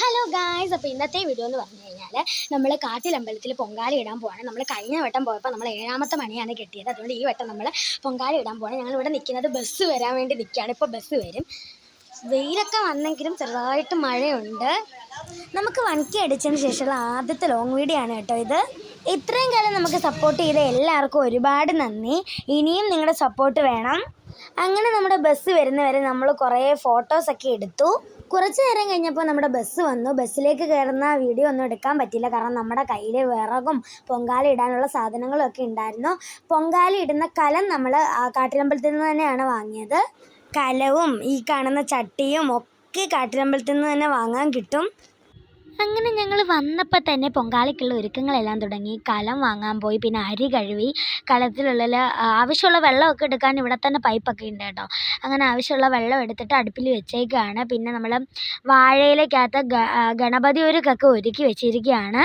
Hello guys അപ്പോൾ ഇന്നത്തെ video എന്ന് പറഞ്ഞു കഴിഞ്ഞാൽ നമ്മൾ കാട്ടിലമ്പലത്തിൽ പൊങ്കാല ഇടാൻ പോവാണ്. നമ്മൾ കഴിഞ്ഞ വട്ടം പോയപ്പോൾ നമ്മൾ ഏഴാമത്തെ മണിയാണ് കിട്ടിയത്. അതുകൊണ്ട് ഈ വട്ടം നമ്മൾ പൊങ്കാല ഇടാൻ പോവാണ്. ഞങ്ങൾ ഇവിടെ നിൽക്കുന്നത് ബസ് വരാൻ വേണ്ടി നിൽക്കുകയാണ് ഇപ്പോൾ ബസ് വരും. വെയിലൊക്കെ വന്നെങ്കിലും ചെറുതായിട്ട് മഴയുണ്ട്. നമുക്ക് വൺകി അടിച്ചതിന് ശേഷമുള്ള ആദ്യത്തെ ലോങ് വീഡിയോ ആണ് കേട്ടോ ഇത്. ഇത്രയും കാലം നമുക്ക് സപ്പോർട്ട് ചെയ്ത എല്ലാവർക്കും ഒരുപാട് നന്ദി. ഇനിയും നിങ്ങളുടെ സപ്പോർട്ട് വേണം. അങ്ങനെ നമ്മുടെ ബസ് വരുന്നവരെ നമ്മൾ കുറേ ഫോട്ടോസൊക്കെ എടുത്തു. കുറച്ച് നേരം കഴിഞ്ഞപ്പോൾ നമ്മുടെ ബസ് വന്നു. ബസ്സിലേക്ക് കയറുന്ന വീഡിയോ ഒന്നും എടുക്കാൻ പറ്റില്ല കാരണം നമ്മുടെ കയ്യിൽ വിറകും പൊങ്കാല ഇടാനുള്ള സാധനങ്ങളും ഒക്കെ ഉണ്ടായിരുന്നു. പൊങ്കാല ഇടുന്ന കലം നമ്മൾ കാട്ടിലമ്പലത്തിൽ നിന്ന് തന്നെയാണ് വാങ്ങിയത്. കലവും ഈ കാണുന്ന ചട്ടിയും ഒക്കെ കാട്ടിലമ്പലത്തിൽ നിന്ന് തന്നെ വാങ്ങാൻ കിട്ടും. അങ്ങനെ ഞങ്ങൾ വന്നപ്പോൾ തന്നെ പൊങ്കാലയ്ക്കുള്ള ഒരുക്കങ്ങളെല്ലാം തുടങ്ങി. കലം വാങ്ങാൻ പോയി പിന്നെ അരി കഴുകി കലത്തിലുള്ള ആവശ്യമുള്ള വെള്ളമൊക്കെ എടുക്കാൻ ഇവിടെ തന്നെ പൈപ്പൊക്കെ ഉണ്ട് കേട്ടോ. അങ്ങനെ ആവശ്യമുള്ള വെള്ളം എടുത്തിട്ട് അടുപ്പിൽ വെച്ചേക്കാണ്. പിന്നെ നമ്മൾ വാഴയിലേക്കകത്ത് ഗണപതി ഒരുക്കൊക്കെ ഒരുക്കി വെച്ചിരിക്കുകയാണ്.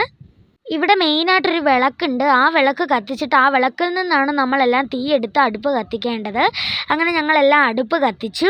ഇവിടെ മെയിനായിട്ടൊരു വിളക്കുണ്ട്. ആ വിളക്ക് കത്തിച്ചിട്ട് ആ വിളക്കിൽ നിന്നാണ് നമ്മളെല്ലാം തീയെടുത്ത് അടുപ്പ് കത്തിക്കേണ്ടത്. അങ്ങനെ ഞങ്ങളെല്ലാം അടുപ്പ് കത്തിച്ചു.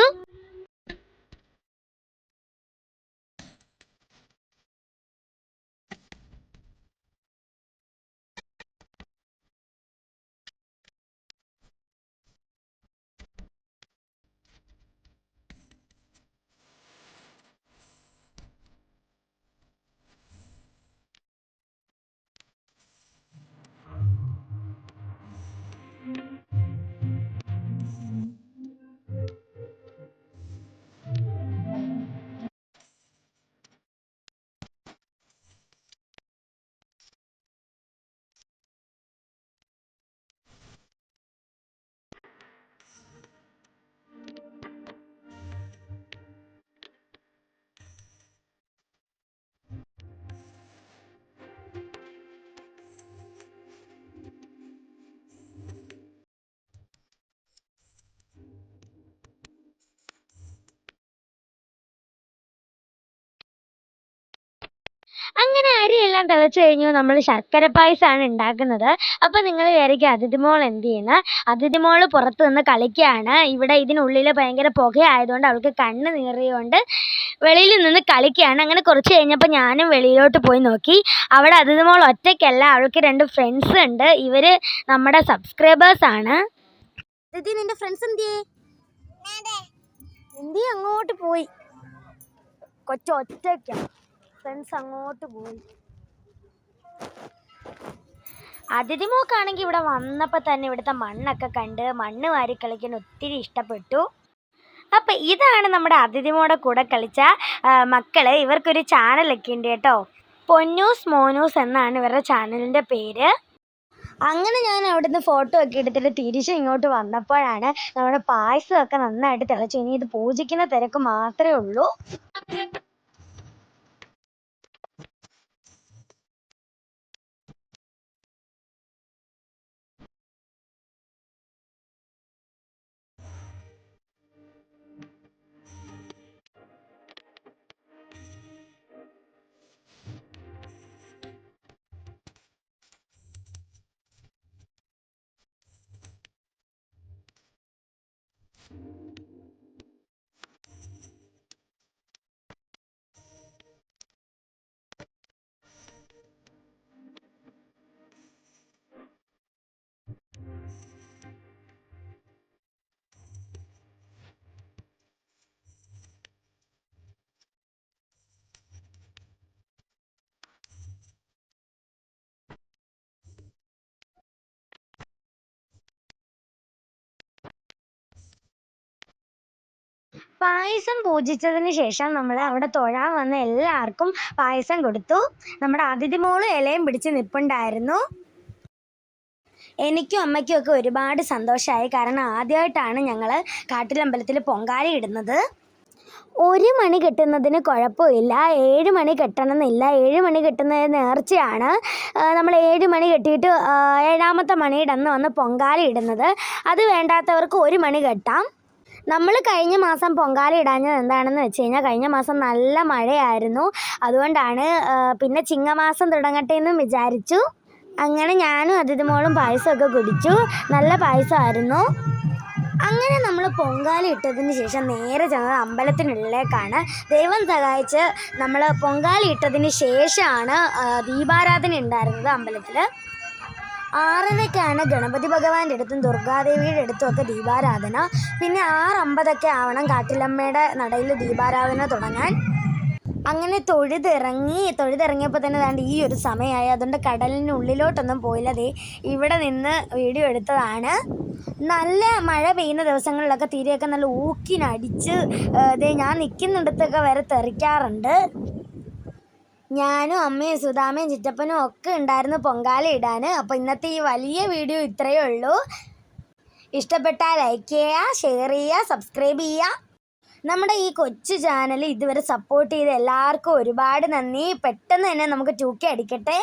അങ്ങനെ അരിയെല്ലാം തിളച്ച് കഴിഞ്ഞു നമ്മൾ ശർക്കര പായസമാണ് ഉണ്ടാക്കുന്നത് അപ്പോൾ നിങ്ങൾ വിചാരിക്കും അതിഥി മോൾ എന്ത് ചെയ്യുന്ന? അതിഥി മോൾ പുറത്ത് നിന്ന് കളിക്കുകയാണ് ഇവിടെ ഇതിനുള്ളിൽ ഭയങ്കര പുകയായതുകൊണ്ട് അവൾക്ക് കണ്ണ് നീറിയോണ്ട് വെളിയിൽ നിന്ന് കളിക്കുകയാണ് അങ്ങനെ കുറച്ച് കഴിഞ്ഞപ്പോൾ ഞാനും വെളിയിലോട്ട് പോയി നോക്കി. അവിടെ അതിഥി മോൾ ഒറ്റയ്ക്കല്ല അവൾക്ക് രണ്ട് ഫ്രണ്ട്സ് ഉണ്ട്. ഇവർ നമ്മുടെ സബ്സ്ക്രൈബേഴ്സ് ആണ്. നിന്റെ ഫ്രണ്ട്സ് അങ്ങോട്ട് പോയി? കൊച്ചു ഒറ്റയ്ക്കാണ് ഫ്രണ്ട്സ് അങ്ങോട്ട് പോയി. അതിഥി മോക്കാണെങ്കിൽ ഇവിടെ വന്നപ്പോൾ തന്നെ ഇവിടുത്തെ മണ്ണൊക്കെ കണ്ട് മണ്ണ് വാരി കളിക്കാൻ ഒത്തിരി ഇഷ്ടപ്പെട്ടു. അപ്പം ഇതാണ് നമ്മുടെ അതിഥിമോടെ കൂടെ കളിച്ച മക്കൾ. ഇവർക്കൊരു ചാനലൊക്കെ ഉണ്ട് കേട്ടോ. പൊന്നൂസ് മോനൂസ് എന്നാണ് ഇവരുടെ ചാനലിന്റെ പേര്. അങ്ങനെ ഞാൻ അവിടുന്ന് ഫോട്ടോ ഒക്കെ എടുത്തിട്ട് തിരിച്ച് ഇങ്ങോട്ട് വന്നപ്പോഴാണ് നമ്മുടെ പായസമൊക്കെ നന്നായിട്ട് തിളച്ചു. ഇനി ഇത് പൂജിക്കുന്ന തിരക്ക് മാത്രമേ ഉള്ളൂ. പായസം പൂജിച്ചതിന് ശേഷം നമ്മൾ അവിടെ തൊഴാൻ വന്ന എല്ലാവർക്കും പായസം കൊടുത്തു. നമ്മുടെ അതിഥി മോൾ ഇലയും പിടിച്ച് നിൽപ്പുണ്ടായിരുന്നു എനിക്കും അമ്മയ്ക്കും ഒക്കെ ഒരുപാട് സന്തോഷമായി. കാരണം ആദ്യമായിട്ടാണ് ഞങ്ങൾ കാട്ടിലമ്പലത്തിൽ പൊങ്കാല ഇടുന്നത്. ഒരു മണി കെട്ടുന്നതിന് കുഴപ്പമില്ല. ഏഴ് മണി കെട്ടണമെന്നില്ല. ഏഴ് മണി കെട്ടുന്നത് നേർച്ചയാണ്. നമ്മൾ ഏഴ് മണി കെട്ടിയിട്ട് ഏഴാമത്തെ മണിയുടെ അന്ന് വന്ന് പൊങ്കാല ഇടുന്നത്. അത് വേണ്ടാത്തവർക്ക് ഒരു മണി കെട്ടാം. നമ്മൾ കഴിഞ്ഞ മാസം പൊങ്കാല ഇടാഞ്ഞത് എന്താണെന്ന് വെച്ച് കഴിഞ്ഞാൽ കഴിഞ്ഞ മാസം നല്ല മഴയായിരുന്നു. അതുകൊണ്ടാണ് പിന്നെ ചിങ്ങമാസം തുടങ്ങട്ടെ എന്നും വിചാരിച്ചു. അങ്ങനെ ഞാനും അതിഥിമോളും പായസമൊക്കെ കുടിച്ചു. നല്ല പായസമായിരുന്നു. അങ്ങനെ നമ്മൾ പൊങ്കാല ഇട്ടതിന് ശേഷം നേരെ ചെന്നത് അമ്പലത്തിനുള്ളിലേക്കാണ്. ദൈവം സഹായിച്ച് നമ്മൾ പൊങ്കാല ഇട്ടതിന് ശേഷമാണ് ദീപാരാധന ഉണ്ടായിരുന്നത് അമ്പലത്തിൽ ആറരയ്ക്കാണ് ഗണപതി ഭഗവാന്റെ അടുത്തും ദുർഗാദേവിയുടെ അടുത്തും ഒക്കെ ദീപാരാധന. പിന്നെ ആറ് അമ്പതൊക്കെ ആവണം കാട്ടിലമ്മയുടെ നടയിൽ ദീപാരാധന തുടങ്ങാൻ. അങ്ങനെ തൊഴുതിറങ്ങി തൊഴുതിറങ്ങിയപ്പോൾ തന്നെ ദാണ്ട് ഈ ഒരു സമയമായി. അതുകൊണ്ട് കടലിനുള്ളിലോട്ടൊന്നും പോയില്ല. ദേ ഇവിടെ നിന്ന് വീഡിയോ എടുത്തതാണ്. നല്ല മഴ പെയ്യുന്ന ദിവസങ്ങളിലൊക്കെ തീരെയൊക്കെ നല്ല ഊക്കിനടിച്ച് ദേ ഞാൻ നിൽക്കുന്നിടത്തൊക്കെ വരെ തെറിക്കാറുണ്ട്. ഞാനും അമ്മയും സുധാമയും ചിറ്റപ്പനും ഒക്കെ ഉണ്ടായിരുന്നു പൊങ്കാല ഇടാൻ അപ്പോൾ ഇന്നത്തെ ഈ വലിയ വീഡിയോ ഇത്രയേ ഉള്ളൂ. ഇഷ്ടപ്പെട്ടാൽ ലൈക്ക് ചെയ്യുക ഷെയർ ചെയ്യുക സബ്സ്ക്രൈബ് ചെയ്യുക നമ്മുടെ ഈ കൊച്ചു ചാനൽ ഇതുവരെ സപ്പോർട്ട് ചെയ്ത എല്ലാവർക്കും ഒരുപാട് നന്ദി. പെട്ടെന്ന് തന്നെ നമുക്ക് ടൂക്കി അടിക്കട്ടെ.